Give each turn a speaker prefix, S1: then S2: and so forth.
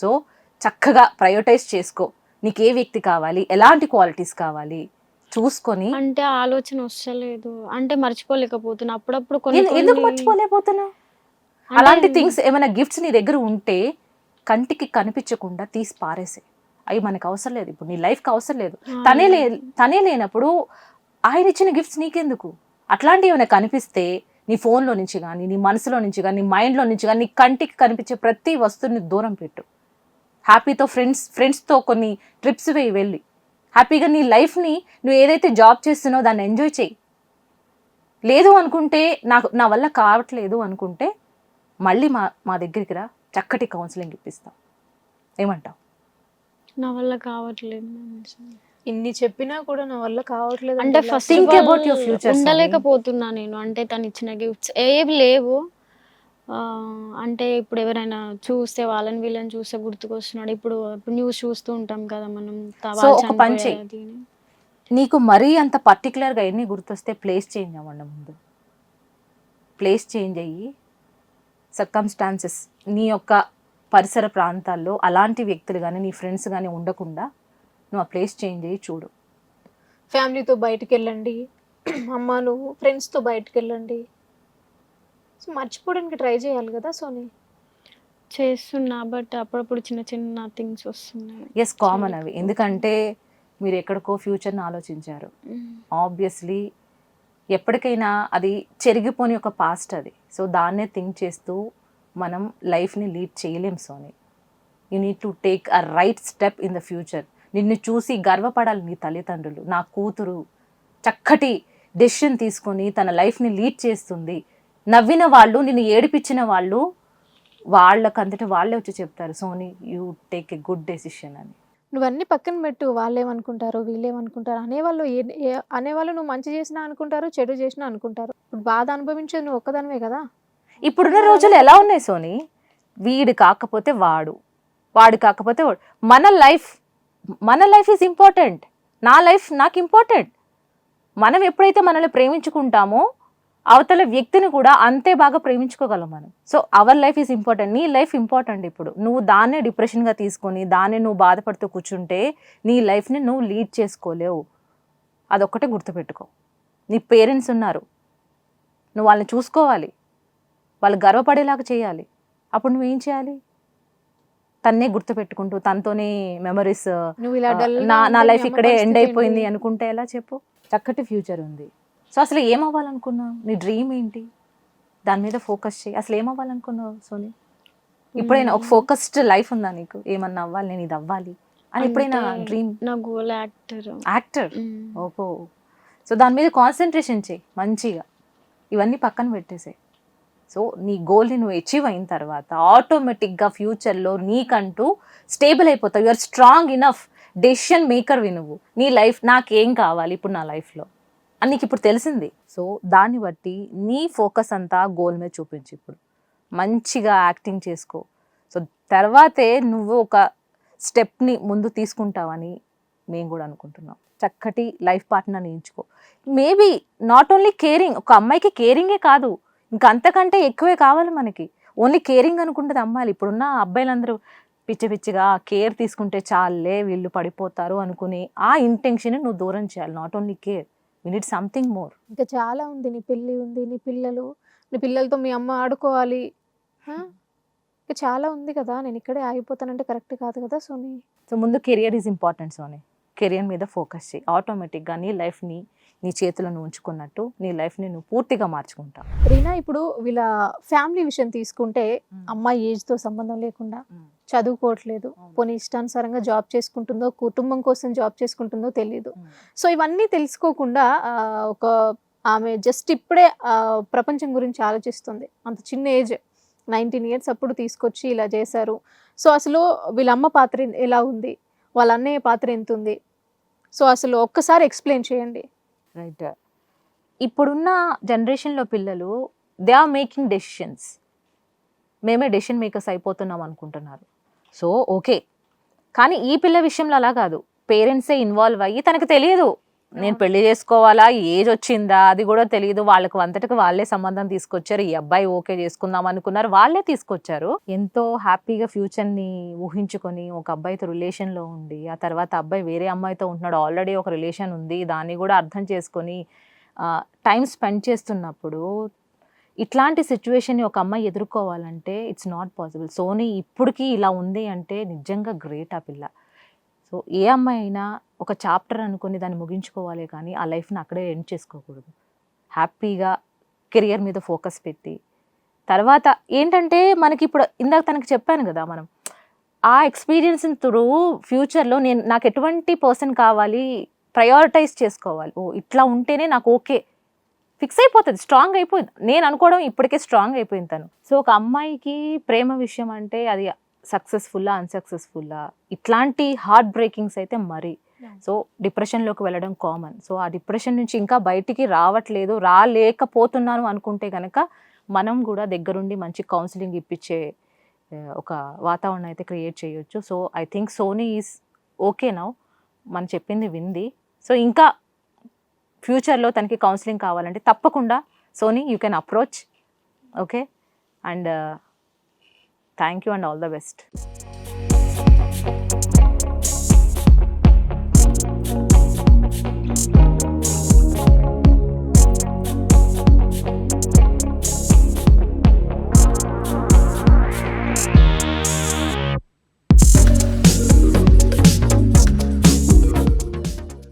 S1: So చక్కగా ప్రయోటైజ్ చేసుకో. నీకు ఏ వ్యక్తి కావాలి? ఎలాంటి క్వాలిటీస్ కావాలి? చూసుకొని
S2: అంటే ఆలోచన వస్తలేదు. అంటే మర్చిపోలేకపోతున్నా. అప్పుడప్పుడు
S1: ఎందుకు
S2: అంటే
S1: అలాంటి థింగ్స్ ఏమైనా గిఫ్ట్స్ నీ దగ్గర ఉంటే కంటికి కనిపించకుండా తీసి పారేసే. అవి మనకు అవసరం లేదు. ఇప్పుడు నీ లైఫ్కి అవసరం లేదు. తనే లే తనే లేనప్పుడు ఆయన ఇచ్చిన గిఫ్ట్స్ నీకెందుకు? అట్లాంటివి ఏమైనా కనిపిస్తే నీ ఫోన్లో నుంచి కానీ నీ మనసులో నుంచి కానీ నీ మైండ్లో నుంచి కానీ నీ కంటికి కనిపించే ప్రతి వస్తువుని దూరం పెట్టు. హ్యాపీతో ఫ్రెండ్స్ ఫ్రెండ్స్తో కొన్ని ట్రిప్స్ వేయి వెళ్ళి. హ్యాపీగా నీ లైఫ్ని నువ్వు ఏదైతే జాబ్ చేస్తున్నావో దాన్ని ఎంజాయ్ చేయి. లేదు అనుకుంటే నాకు నా వల్ల కావట్లేదు అనుకుంటే మళ్ళీ మా మా దగ్గరికి రా. చక్కటి కౌన్సిలింగ్ ఇప్పిస్తాం. ఏమంటావు?
S2: నా వల్ల కావట్లేదు
S3: ఇన్ని చెప్పినా కూడా నా వల్ల కావట్లేదు
S2: అంటే ఫస్ట్
S1: your future, Sony.
S2: ఉండలేకపోతున్నా నేను. అంటే తను ఇచ్చిన గిఫ్ట్స్ ఏవి లేవు. అంటే ఇప్పుడు ఎవరైనా చూస్తే వాళ్ళని వీళ్ళని చూస్తే గుర్తుకొస్తున్నాడు. ఇప్పుడు ఇప్పుడు న్యూస్ చూస్తూ ఉంటాం కదా మనం
S1: ఒక పని
S2: అని.
S1: నీకు మరీ అంత పర్టికులర్గా ఎన్ని గుర్తొస్తే ప్లేస్ చేంజ్ అవ్వండి ముందు. ప్లేస్ చేంజ్ అయ్యి సర్కమ్స్టాన్సెస్ నీ యొక్క పరిసర ప్రాంతాల్లో అలాంటి వ్యక్తులు కానీ నీ ఫ్రెండ్స్ కానీ ఉండకుండా నువ్వు ఆ ప్లేస్ చేంజ్ అయ్యి చూడు.
S3: ఫ్యామిలీతో బయటికి వెళ్ళండి. అమ్మ నువ్వు ఫ్రెండ్స్తో బయటికి వెళ్ళండి. సో మర్చిపోవడానికి ట్రై చేయాలి కదా సోనీ?
S2: చేస్తున్నా బట్ అప్పుడప్పుడు చిన్న చిన్న థింగ్స్ వస్తున్నాయి.
S1: ఎస్ కామన్ అవి. ఎందుకంటే మీరు ఎక్కడికో ఫ్యూచర్ని ఆలోచించారు. ఆబ్వియస్లీ ఎప్పటికైనా అది చెరిగిపోని ఒక పాస్ట్ అది. సో దాన్నే థింక్ చేస్తూ మనం లైఫ్ని లీడ్ చేయలేం Soni. You need to take a right step in the future నిన్ను చూసి గర్వపడాలి నీ తల్లిదండ్రులు. నా కూతురు చక్కటి డెసిషన్ తీసుకొని తన లైఫ్ని లీడ్ చేస్తుంది. నవ్విన వాళ్ళు నిన్ను ఏడిపించిన వాళ్ళు వాళ్ళకంతటి వాళ్ళే వచ్చి చెప్తారు Soni you take a good decision అని.
S3: నువ్వన్నీ పక్కన పెట్టు వాళ్ళేమనుకుంటారు వీళ్ళేమనుకుంటారు అనేవాళ్ళు ఏ- అనేవాళ్ళు నువ్వు మంచి చేసినా అనుకుంటారు చెడు చేసినా అనుకుంటారు. ఇప్పుడు బాధ అనుభవించేది నువ్వు ఒక్కదానివే కదా.
S1: ఇప్పుడున్న రోజులు ఎలా ఉన్నాయి సోని? వీడు కాకపోతే వాడు వాడు కాకపోతే వాడు. మన లైఫ్ మన లైఫ్ ఈజ్ ఇంపార్టెంట్ నా లైఫ్ నాకు ఇంపార్టెంట్ మనం ఎప్పుడైతే మనల్ని ప్రేమించుకుంటామో అవతల వ్యక్తిని కూడా అంతే బాగా ప్రేమించుకోగలం మనం. So our life is important నీ లైఫ్ ఇంపార్టెంట్ ఇప్పుడు. నువ్వు దాన్నే డిప్రెషన్గా తీసుకొని దాన్నే నువ్వు బాధపడుతూ కూర్చుంటే నీ లైఫ్ని నువ్వు లీడ్ చేసుకోలేవు. అదొక్కటే గుర్తుపెట్టుకో. నీ పేరెంట్స్ ఉన్నారు. నువ్వు వాళ్ళని చూసుకోవాలి. వాళ్ళు గర్వపడేలాగా చేయాలి. అప్పుడు నువ్వేం చేయాలి? తన్నే గుర్తుపెట్టుకుంటూ తనతోనే మెమరీస్ నా నా లైఫ్ ఇక్కడే ఎండ్ అయిపోయింది? అనుకుంటే ఎలా చెప్పు? చక్కటి ఫ్యూచర్ ఉంది. సో అసలు ఏం అవ్వాలనుకున్నావు నీ డ్రీమ్ ఏంటి? దాని మీద ఫోకస్ చేయి. అసలు ఏం అవ్వాలనుకున్నావు సోని? ఇప్పుడైనా ఒక ఫోకస్డ్ లైఫ్ ఉందా నీకు? ఏమన్నా అవ్వాలి నేను ఇది అవ్వాలి అని ఎప్పుడైనా డ్రీమ్
S2: నా గోల్ యాక్టర్
S1: యాక్టర్ ఓహో. సో దాని మీద కాన్సన్ట్రేషన్ చేయి మంచిగా. ఇవన్నీ పక్కన పెట్టేసాయి. సో నీ గోల్ని నువ్వు అచీవ్ అయిన తర్వాత ఆటోమేటిక్గా ఫ్యూచర్లో నీకంటూ స్టేబుల్ అయిపోతావు. యూఆర్ స్ట్రాంగ్ ఇనఫ్ డెసిషన్ మేకర్వి నువ్వు. నీ లైఫ్ నాకేం కావాలి ఇప్పుడు నా లైఫ్లో అని నీకు ఇప్పుడు తెలిసింది. సో దాన్ని బట్టి నీ ఫోకస్ అంతా గోల్ మీద చూపించు ఇప్పుడు. మంచిగా యాక్టింగ్ చేసుకో. సో తర్వాతే నువ్వు ఒక స్టెప్ని ముందు తీసుకుంటావని మేము కూడా అనుకుంటున్నాం. చక్కటి లైఫ్ పార్ట్నర్ని ఎంచుకో. మేబీ నాట్ ఓన్లీ కేరింగ్ ఒక అమ్మాయికి కేరింగే కాదు. ఇంకా అంతకంటే ఎక్కువే కావాలి మనకి. ఓన్లీ కేరింగ్ అనుకుంటుంది అమ్మాయిలు. ఇప్పుడున్న అబ్బాయిలందరూ పిచ్చి పిచ్చిగా కేర్ తీసుకుంటే చాలే వీళ్ళు పడిపోతారు అనుకుని ఆ ఇంటెన్షన్ నువ్వు దూరం చేయాలి. Not only care. We need something more
S3: ఇంకా చాలా ఉంది. నీ పెళ్ళి ఉంది నీ పిల్లలు నీ పిల్లలతో మీ అమ్మ ఆడుకోవాలి? ఇంకా చాలా ఉంది కదా. నేను ఇక్కడే ఆగిపోతానంటే కరెక్ట్ కాదు కదా సోనీ?
S1: సో ముందు career is important Soni. Career మీద ఫోకస్ చేయి. ఆటోమేటిక్గా నీ లైఫ్ని నీ చేతిలో నువ్వు ఉంచుకున్నట్టు నీ లైఫ్ని నువ్వు పూర్తిగా మార్చుకుంటావు
S3: రీనా ఇప్పుడు వీళ్ళ ఫ్యామిలీ విషయం తీసుకుంటే అమ్మాయి ఏజ్తో సంబంధం లేకుండా చదువుకోవట్లేదు. పోనీ ఇష్టానుసారంగా జాబ్ చేసుకుంటుందో కుటుంబం కోసం జాబ్ చేసుకుంటుందో తెలియదు సో ఇవన్నీ తెలుసుకోకుండా ఒక ఆమె జస్ట్ ఇప్పుడే ప్రపంచం గురించి ఆలోచిస్తుంది. అంత చిన్న ఏజ్ నైన్టీన్ ఇయర్స్ అప్పుడు తీసుకొచ్చి ఇలా చేశారు. సో అసలు వీళ్ళ అమ్మ పాత్ర ఎలా ఉంది? వాళ్ళ అన్నయ్య పాత్ర ఎంత ఉంది? సో అసలు ఒక్కసారి ఎక్స్ప్లెయిన్ చేయండి.
S1: రైట్. ఇప్పుడున్న జనరేషన్లో పిల్లలు దే ఆర్ మేకింగ్ డెసిషన్స్. మేమే డెసిషన్ మేకర్స్ అయిపోతున్నాం అనుకుంటున్నారు. So okay. కానీ ఈ పిల్ల విషయంలో అలా కాదు. పేరెంట్సే ఇన్వాల్వ్ అయ్యి తనకు తెలియదు. నేను పెళ్ళి చేసుకోవాలా? ఏజ్ వచ్చిందా? అది కూడా తెలియదు. వాళ్ళకి అంతటికి వాళ్ళే సంబంధం తీసుకొచ్చారు. ఈ అబ్బాయి ఓకే చేసుకుందాం అనుకున్నారు. వాళ్ళే తీసుకొచ్చారు. ఎంతో హ్యాపీగా ఫ్యూచర్ని ఊహించుకొని ఒక అబ్బాయితో రిలేషన్లో ఉండి ఆ తర్వాత అబ్బాయి వేరే అమ్మాయితో ఉంటున్నాడు. ఆల్రెడీ ఒక రిలేషన్ ఉంది. దాన్ని కూడా అర్థం చేసుకొని టైం స్పెండ్ చేస్తున్నప్పుడు ఇట్లాంటి సిచ్యువేషన్ని ఒక అమ్మాయి ఎదుర్కోవాలంటే ఇట్స్ నాట్ పాసిబుల్ సోనీ ఇప్పటికీ ఇలా ఉంది అంటే నిజంగా గ్రేట్ ఆ పిల్ల. సో ఏ అమ్మాయి అయినా ఒక చాప్టర్ అనుకొని దాన్ని ముగించుకోవాలి కానీ ఆ లైఫ్ని అక్కడే ఎండ్ చేసుకోకూడదు. హ్యాపీగా కెరియర్ మీద ఫోకస్ పెట్టి. తర్వాత ఏంటంటే మనకి ఇప్పుడు ఇందాక తనకి చెప్పాను కదా మనం ఆ ఎక్స్పీరియన్స్ త్రూ ఫ్యూచర్లో నేను నాకు ఎటువంటి పర్సన్ కావాలి ప్రయారిటైజ్ చేసుకోవాలి. ఓ ఇట్లా ఉంటేనే నాకు ఓకే. ఫిక్స్ అయిపోతుంది స్ట్రాంగ్ అయిపోయింది. నేను అనుకోవడం ఇప్పటికే స్ట్రాంగ్ అయిపోయింది తను. సో ఒక అమ్మాయికి ప్రేమ విషయం అంటే అది సక్సెస్ఫుల్లా అన్సక్సెస్ఫుల్లా. ఇట్లాంటి హార్ట్ బ్రేకింగ్స్ అయితే మరీ. సో డిప్రెషన్లోకి వెళ్ళడం కామన్ సో ఆ డిప్రెషన్ నుంచి ఇంకా బయటికి రావట్లేదు రాలేకపోతున్నాను అనుకుంటే కనుక మనం కూడా దగ్గరుండి మంచి కౌన్సిలింగ్ ఇప్పించే ఒక వాతావరణం అయితే క్రియేట్ చేయొచ్చు. So I think Soni is okay now మనం చెప్పింది వింది. సో ఇంకా ఫ్యూచర్లో తనకి కౌన్సిలింగ్ కావాలంటే తప్పకుండా Soni you can approach okay and thank you and all the best